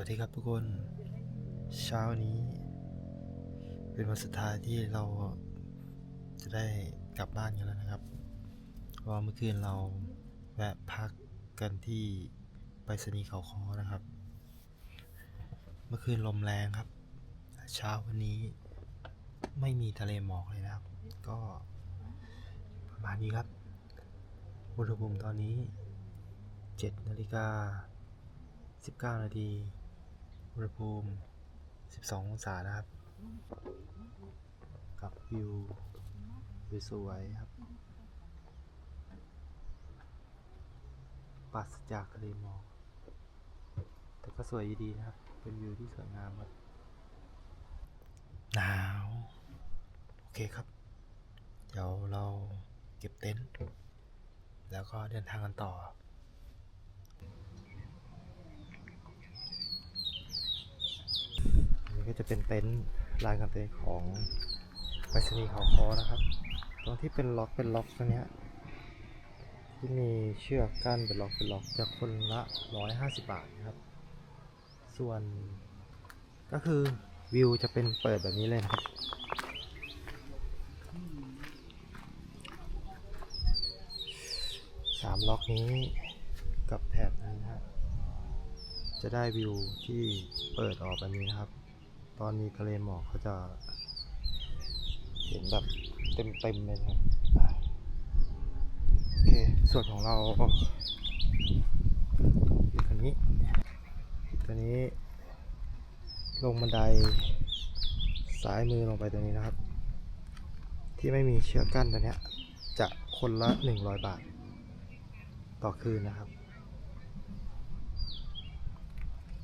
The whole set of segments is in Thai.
วัสดีครับทุกคน เช้านี้ เป็นวันสุดท้ายที่เราจะได้กลับบ้านกันแล้วนะครับเพราะว่าเมื่อคืนเราแวะพักกันที่ไปรษณีย์เขาคอนะครับ เมื่อคืนลมแรงครับ เช้าวันนี้ไม่มีทะเลหมอกเลยนะครับ ก็ประมาณนี้ครับอุณหภูมิตอนนี้7นาฬิกา19 นาที อุณหภูมิ 12 องศานะครับ กับวิวสวยๆครับปราศจากทะเลหมอกแต่ก็สวยอยู่ดีนะครับ เป็นวิวที่สวยงามครับหนาว โอเคครับ เดี๋ยวเราเก็บเต็นท์แล้วก็เดินทางกันต่อ อันนี้ ก็จะเป็นเต็นท์ลานกางเต็นท์ของไปรษณีย์เขาคอนะครับ ตรงที่เป็นล็อกเป็นล็อกตรงนี้ที่มีเชือกกั้นเป็นล็อกเป็นล็อกจะคนละร้อยห้าสิบาทนะครับ ส่วนก็คือวิวจะเป็นเปิดแบบนี้เลยนะครับสามล็อกนี้กับแถบนี้นะจะได้วิวที่เปิดออกแบบนี้นะครับ ตอนมีทะเลหมอกเขาจะ เห็นแบบเต็มๆเลยครับโอเค ส่วนของเราอยู่ตรงนี้ตัวนี้ ลงบันไดซ้ายมือลงไปตรงนี้นะครับ ที่ไม่มีเชือกกั้นตัวเนี้ย จะคนละ 100 บาท ต่อคืนนะครับ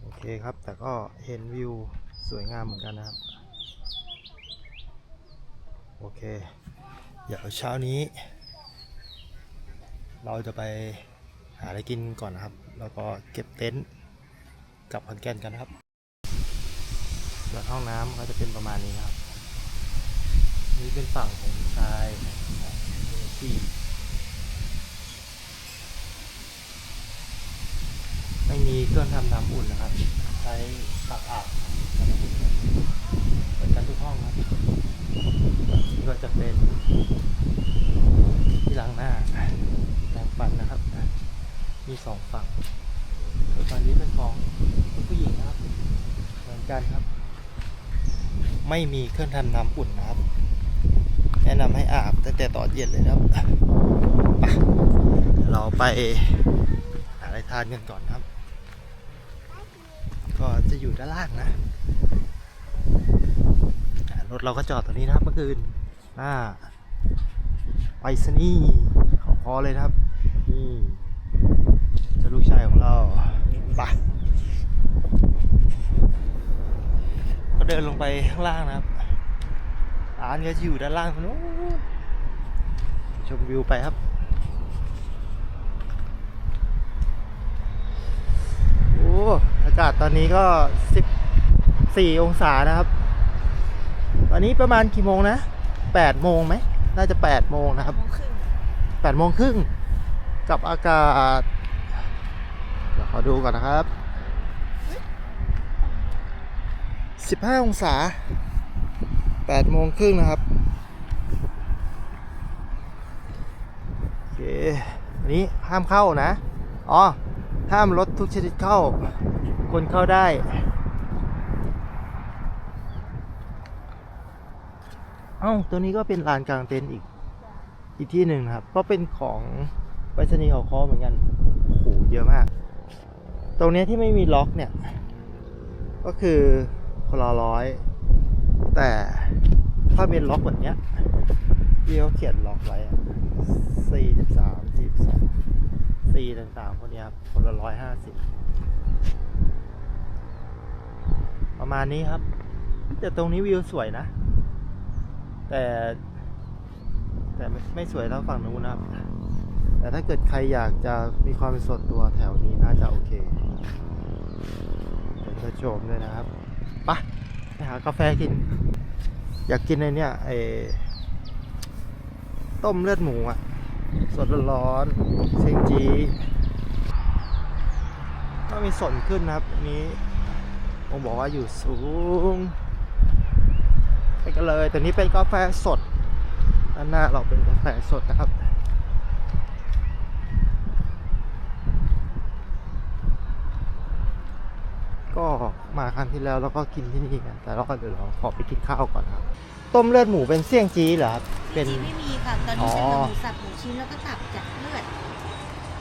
โอเคครับ แต่ก็เห็นวิว สวยงามเหมือนกันนะครับ โอเค เดี๋ยวเช้านี้ เราจะไปหาอะไรกินก่อนนะครับ แล้วก็เก็บเต็นท์กลับขอนแก่นกันครับส่วนห้องน้ำก็จะเป็นประมาณนี้ครับ นี่เป็นฝั่งของชายที่ไม่มีเครื่องทำน้ำอุ่นนะครับ ใช้ตักอาบ เหมือนกันทุกห้องครับนี่ก็จะเป็นที่ล้างหน้าแปรงฟันนะครับ มีสองฝั่งฝั่งนี้เป็นของผู้หญิงนะครับ เหมือนกันครับ ไม่มีเครื่องทำน้ำอุ่นนะครับ แนะนำให้อาบตั้งแต่ตอนเย็นเลยนะครับไปเราไปอะไรทานกันก่อนครับ ก็จะอยู่ด้านล่างนะ รถเราก็จอดตรงนี้นะครับเมื่อคืนหน้าไปสนี่ขอพอเลยครับ นี่จะลูกชายของเราไปก็เดินลงไปข้างล่างนะครับร้านก็จะอยู่ด้านล่างตรงนู้นชมวิวไปครับโอ้อากาศตอนนี้ก็ 14 องศานะครับ ตอนนี้ประมาณกี่โมงนะ8โมงไหมน่าจะ8โมงนะครับ8โมงครึ่งกับอากาศเดี๋ยวขอดูก่อนนะครับ15องศา8โมงครึ่งนะครับโอเคอันนี้ห้ามเข้านะ อ๋อ ห้ามรถทุกชนิดเข้า คนเข้าได้ เอ้าตัวนี้ก็เป็นลานกลางเต็นท์อีก อีกที่หนึ่งครับ ก็เป็นของไปรษณีย์เขาคอเหมือนกันโหเยอะมาก ตรงเนี้ยที่ไม่มีล็อกเนี่ย ก็คือคนละร้อย แต่ถ้าเป็นล็อกแบบเนี้ยที่เขาเขียนล็อกไว้สี่สิบสามสี่สองสี่ต่างๆพวกเนี้ยครับ คนละร้อยห้าสิบประมาณนี้ครับ แต่ตรงนี้วิวสวยนะ แต่แต่ไม่สวยเท่าฝั่งนู้นนะครับ แต่ถ้าเกิดใครอยากจะมีความเป็นส่วนตัวแถวนี้น่าจะโอเคเดี๋ยวจะชมด้วยนะครับไปะไปหากาแฟกิน อยากกินไอ้เนี่ยไอ้ต้มเลือดหมูอะ สดร้อนเซงจีก็มีสนขึ้นนะครับอันนี้ผมบอกว่าอยู่สูง ไปกันเลยตัวนี้เป็นกาแฟสดด้านหน้าเราเป็นกาแฟสดนะครับก็มาครั้งที่แล้วแล้วก็กินที่นี่กันแต่เราก็เดี๋ยวเราขอไปกินข้าวก่อนครับ ต้มเลือดหมูเป็นเสี่ยงจี้เหรอครับเป็นจีไม่มีค่ะตอนนี้อ๋อเป็นหมูสับหมูชิ้นแล้วก็ตับจากเลือด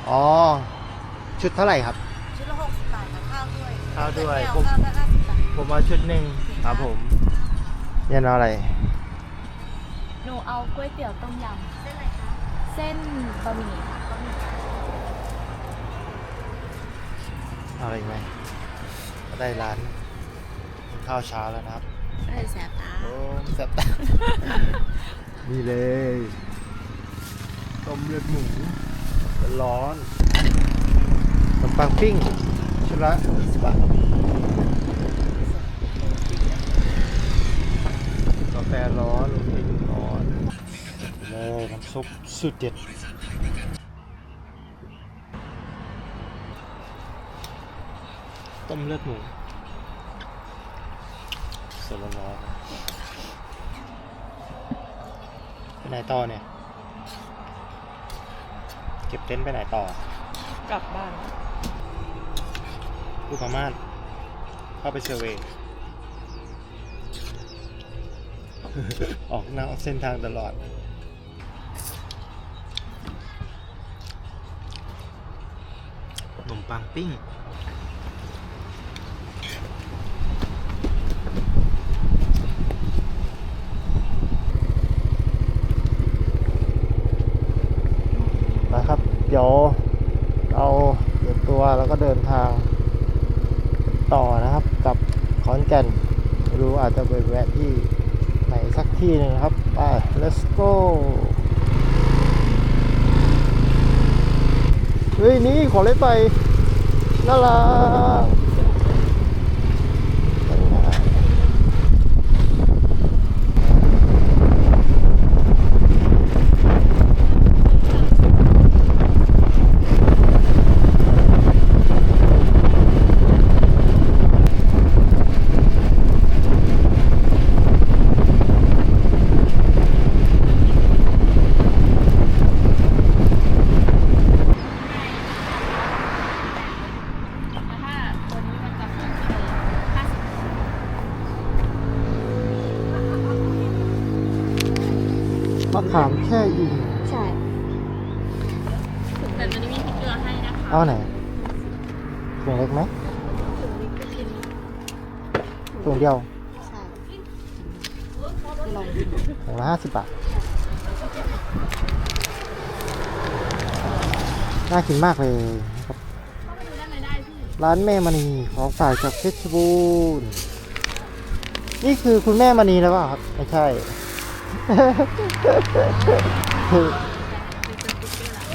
อ๋อชุดเท่าไหร่ครับ ชุดละหกสิบบาทกับข้าวด้วยข้าวด้วยแก้ผมข้าวละห้าสิบบาทผมเอาชุดหนึ่งครับผม เรียนเอาอะไร หนูเอาก๋วยเตี๋ยวต้มยเส้นอะไรคะำเส้นบะหมี่ค่ะเอาอะไรอีกไหมก็ได้ร้านข้าวเช้าแล้วนะครับเอ้ยแสบตาโอ้แซ่บตา นี่เลยต้มเลือดหมูร้อนขนมปังปิ้งชุดละสิบบาทกาแฟร้อนลมปิ้งร้อนเลยน้ำซุปสุดเด็ดต้มเลือดหมูสดร้อนๆไปไหนต่อเนี่ย เก็บเต็นท์ไปไหนต่อ กลับบ้านลูกพม่านเข้าไปเซอร์เวย์ ออกนอกเส้นทางตลอด ขนมปังปิ้ง นะครับ เดี๋ยวเราเตรียมตัวแล้วก็เดินทางต่อนะครับกับขอนแก่นไม่รู้อาจจะไปแวะที่ไหนสัก ที่หนึ่งครับ ไป let's go เฮ้ย นี่ ขอเล่นไปน่ารักมะขามแช่อิ่มใช่แต่ตอนนี้มีพริกเกลือให้นะคะเอาไหนถุงเล็กไหมถุงเดียวใช่ลองดูถุงละห้าสิบบาทน่ากินมากเลยนะครับเข้าไปดูด้านในได้พี่ร้านแม่มณีของฝากจากเพชรบูรณ์นี่คือคุณแม่มณีแล้วเปล่าครับ ไม่ใช่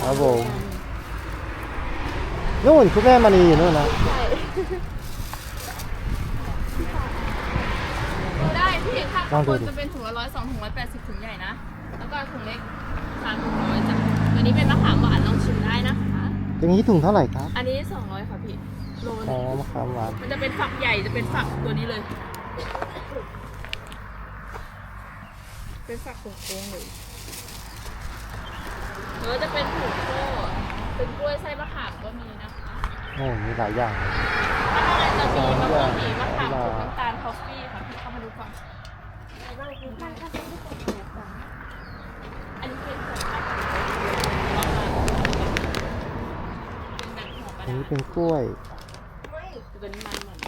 ครับผมนู่นคุณแม่มณีอยู่นู่นนะได้พี่ค่ะลองดูคนดิ จะเป็นถุงละร้อยสองถุงร้อยแปดสิบถุงใหญ่นะ แล้วก็ถุงเล็กสามถุงร้อยจ้ะตัวนี้เป็นมะขามหวานลองชิมได้นะคะ อย่างนี้ถุงเท่าไหร่ครับอันนี้สองร้อยค่ะพี่โลอ๋อนึงมะขามหวานมันจะเป็นฝักใหญ่จะเป็นฝักตัวนี้เลย เป็นฝักโค้งๆเลยเออจะเป็นถุงโก้เป็นกล้วยไส้มะขามก็มีนะคะโอ้มีหลายอย่างเลยถ้าอะไรจะมีมะม่วงหิมะขามผงน้ำตาลคอฟฟี่ค่ะพี่เข้ามาดูก่อนอันนี้เป็นผงครับเป็นแบบหัวกระอันดานี้ษเป็นกล้วย ตัวนี้มันเหมือน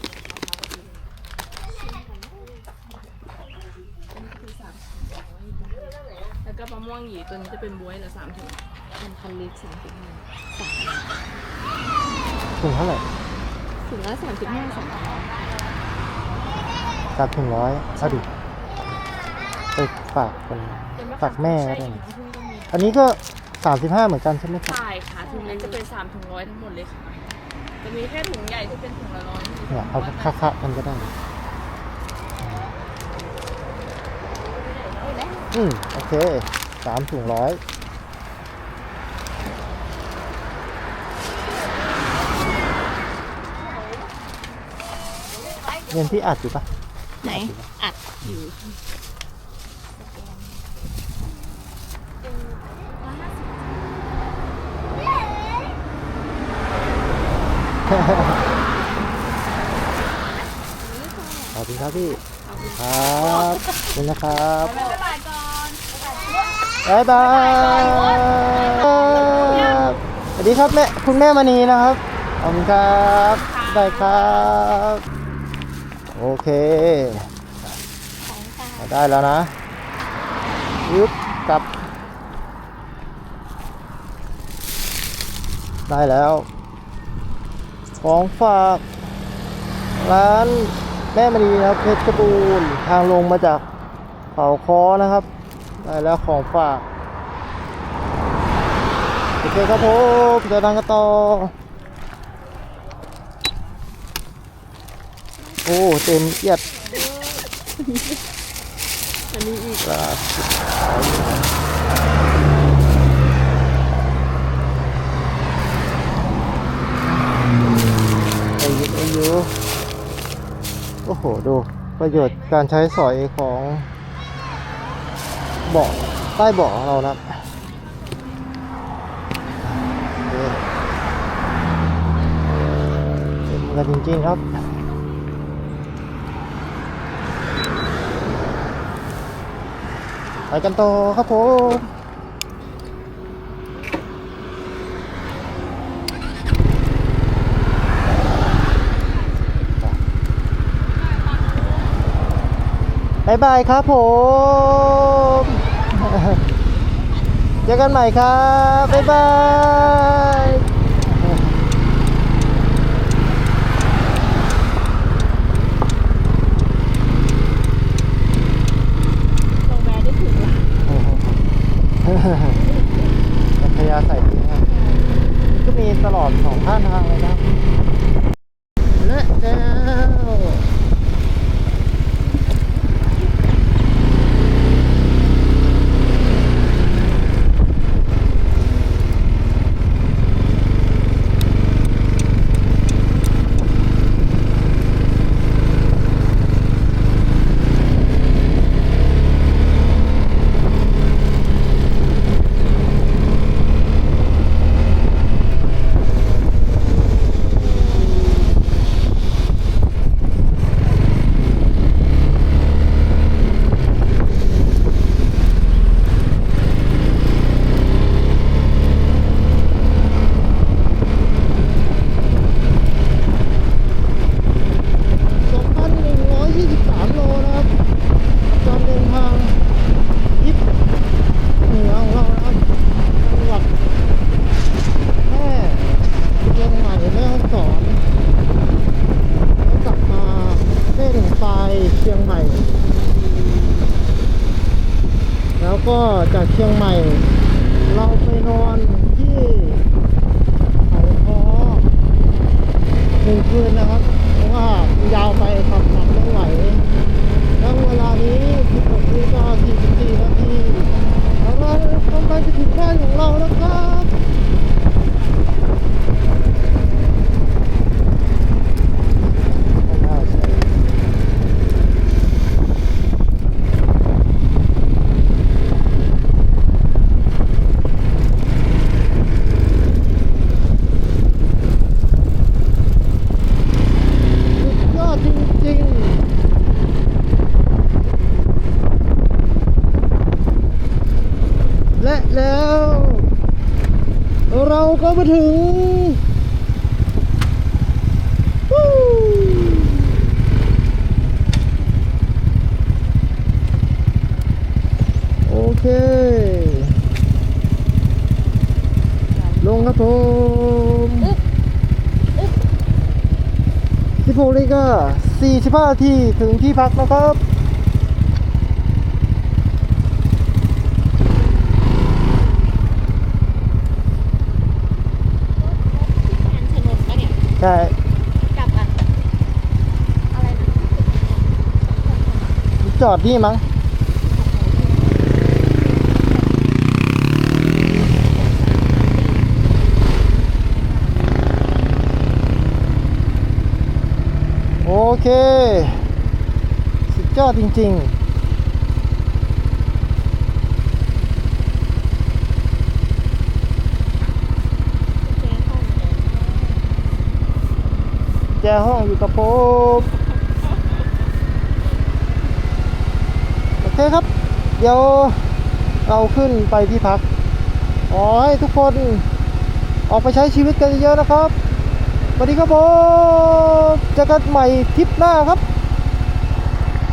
แล้วก็ มะม่วงหยีตัวนี้จะเป็นบวยเหลือสามถุงมันคันลิตรสามสิบห้าถุงเท่าไหร่ถึงละสามสิบห้าสามสามถุงร้อยเอาดิไปฝากคนฝากแม่ก็ได้นะอันนี้ก็สามสิบห้าเหมือนกันใช่ไหมครับใช่ค่ะถุงเล็กจะเป็นสามถุงร้อยทั้งหมดเลยค่ะจะมีแค่ถุงใหญ่ที่เป็นถุงละร้อยเนี่ยเอาค่าๆกันก็ได้อืมโอเค สามถุงร้อยงินที่อัดอยู่ปะไหน อัดอยู่ขอบคุณครับพี่ ครับขอบคุณนะครับ บายบายสวัสดีครับแม่คุณแม่มณีนะครับ ขอบคุณครับได้ครับ โอเคได้แล้วนะยึบกลับ ได้แล้ว ของฝากร้านแม่มณีนะครับเพชรบูรณ์ทางลงมาจากเขาคอนะครับ ได้แล้วของฝากโอเคครับผมเดินทางกันต่อ โอ้เต็มเอียดอันนี้อีกปลาไอายุอายุโอ้โห ดู ประโยชน์การใช้สอยของ เบาะใต้เบาะของเรานะโอเคเต็มกันจริงๆครับไปกันต่อครับผมบายบายครับผม เจอกันใหม่ครับ บ๊ายบายลงแวะได้ถึงละอัธยาศัยดีนะก็มีตลอดสองข้างทางเลยนะและแล้ว และแล้ว เราก็มาถึงวู้โอเค ลงครับผม16นาฬิกา45นาทีถึงที่พักนะครับ อันชนนปะเนี่ย ใช่ กลับอะ อะไรนะ จอดนี่มั้งโอเคยอดจริงจ้งห้องเลยๆแจห้องอยู่กับผมโอ เคครับ เดี๋ยวเราขึ้นไปที่พักขอให้ทุกคนออกไปใช้ชีวิตกันเยอะๆนะครับสวัสดีครับผมเจอกันใหม่ทริปหน้าครับ